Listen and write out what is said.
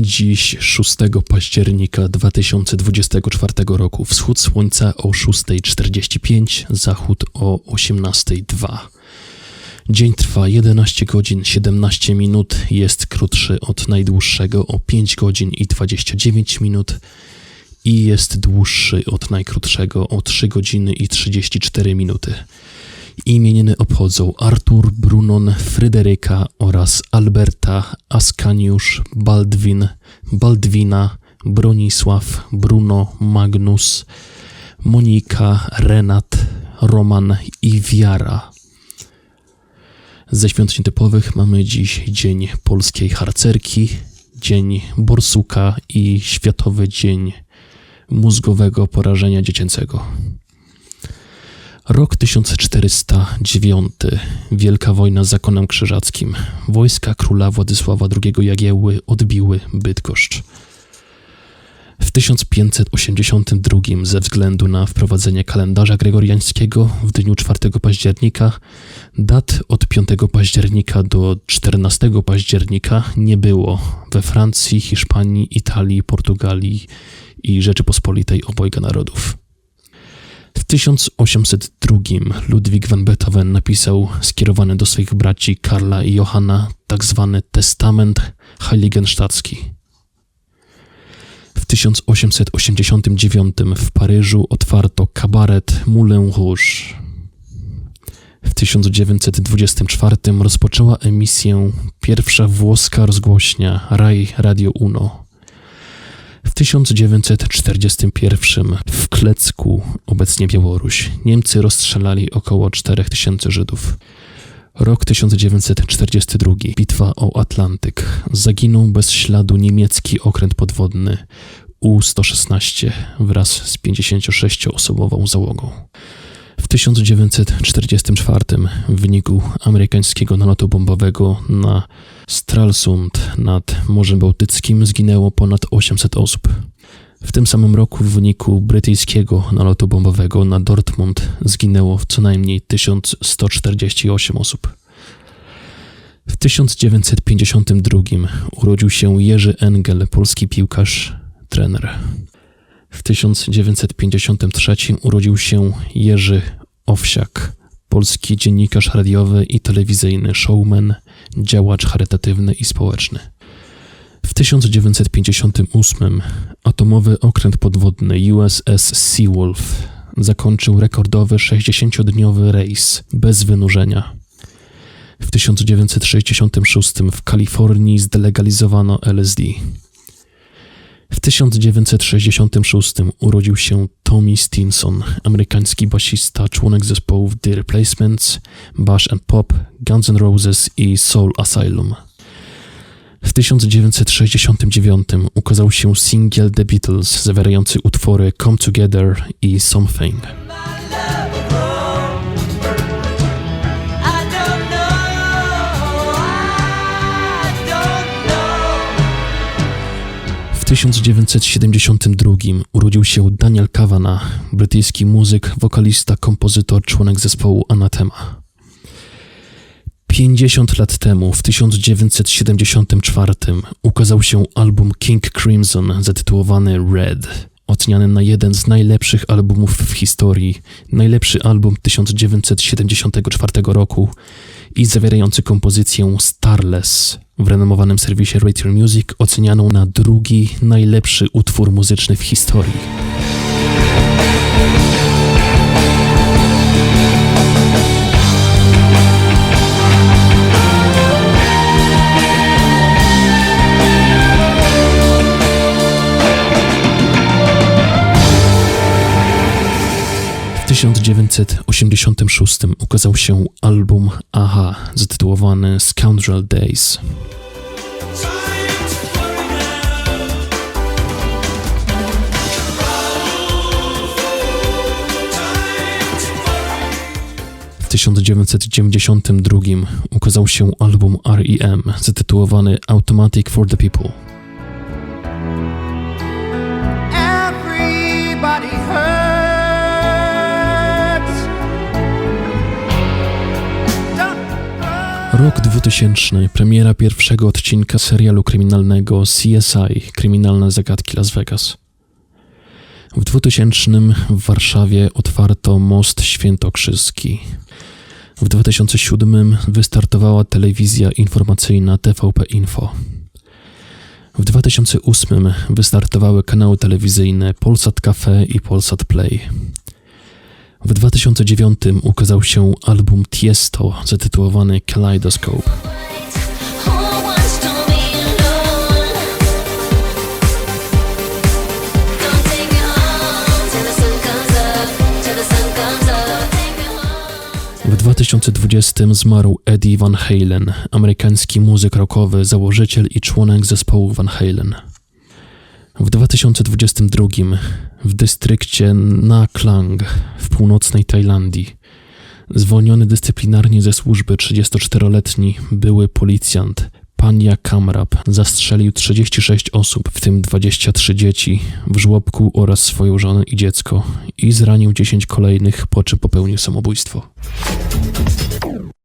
Dziś 6 października 2024 roku. Wschód słońca o 6.45, zachód o 18.02. Dzień trwa 11 godzin 17 minut, jest krótszy od najdłuższego o 5 godzin i 29 minut i jest dłuższy od najkrótszego o 3 godziny i 34 minuty. Imieniny obchodzą Artur, Brunon, Fryderyka oraz Alberta, Askaniusz, Baldwin, Baldwina, Bronisław, Bruno, Magnus, Monika, Renat, Roman i Wiara. Ze świąt nietypowych mamy dziś Dzień Polskiej Harcerki, Dzień Borsuka i Światowy Dzień Mózgowego Porażenia Dziecięcego. Rok 1409. Wielka wojna z zakonem krzyżackim. Wojska króla Władysława II Jagiełły odbiły Bydgoszcz. W 1582 ze względu na wprowadzenie kalendarza gregoriańskiego w dniu 4 października dat od 5 października do 14 października nie było we Francji, Hiszpanii, Italii, Portugalii i Rzeczypospolitej obojga narodów. W 1802 Ludwig van Beethoven napisał skierowany do swych braci Karla i Johanna. Tak testament Heiligenstadzki. W 1889 w Paryżu otwarto kabaret Moulin Rouge. W 1924 rozpoczęła emisję pierwsza włoska rozgłośnia Rai Radio Uno. W 1941 w Klecku, obecnie Białoruś, Niemcy rozstrzelali około 4000 Żydów. Rok 1942. Bitwa o Atlantyk. Zaginął bez śladu niemiecki okręt podwodny U-116 wraz z 56-osobową załogą. W 1944 w wyniku amerykańskiego nalotu bombowego na Stralsund nad Morzem Bałtyckim zginęło ponad 800 osób. W tym samym roku w wyniku brytyjskiego nalotu bombowego na Dortmund zginęło co najmniej 1148 osób. W 1952 urodził się Jerzy Engel, polski piłkarz, trener. W 1953 urodził się Jerzy Owsiak, polski dziennikarz radiowy i telewizyjny, showman, działacz charytatywny i społeczny. W 1958 atomowy okręt podwodny USS Seawolf zakończył rekordowy 60-dniowy rejs bez wynurzenia. W 1966 w Kalifornii zdelegalizowano LSD. W 1966 urodził się Tommy Stinson, amerykański basista, członek zespołów The Replacements, Bash and Pop, Guns N' Roses i Soul Asylum. W 1969 ukazał się singiel The Beatles zawierający utwory Come Together i Something. 1972 urodził się Daniel Kavanagh, brytyjski muzyk, wokalista, kompozytor, członek zespołu Anathema. 50 lat temu, w 1974, ukazał się album King Crimson zatytułowany Red, oceniany na jeden z najlepszych albumów w historii, najlepszy album 1974 roku i zawierający kompozycję Starless w renomowanym serwisie Radio Music ocenianą na drugi najlepszy utwór muzyczny w historii. W 1986 ukazał się album Aha zatytułowany Scoundrel Days. 1992 ukazał się album REM zatytułowany Automatic for the People. Rok 2000, premiera pierwszego odcinka serialu kryminalnego CSI Kryminalne Zagadki Las Vegas. W 2000 w Warszawie otwarto Most Świętokrzyski. W 2007 wystartowała telewizja informacyjna TVP Info. W 2008 wystartowały kanały telewizyjne Polsat Cafe i Polsat Play. W 2009 ukazał się album Tiesto zatytułowany Kaleidoscope. 2020 zmarł Eddie Van Halen, amerykański muzyk rockowy, założyciel i członek zespołu Van Halen. W 2022 w dystrykcie Na Klang w północnej Tajlandii zwolniony dyscyplinarnie ze służby 34-letni były policjant Pania Kamrab zastrzelił 36 osób, w tym 23 dzieci, w żłobku oraz swoją żonę i dziecko i zranił 10 kolejnych, po czym popełnił samobójstwo.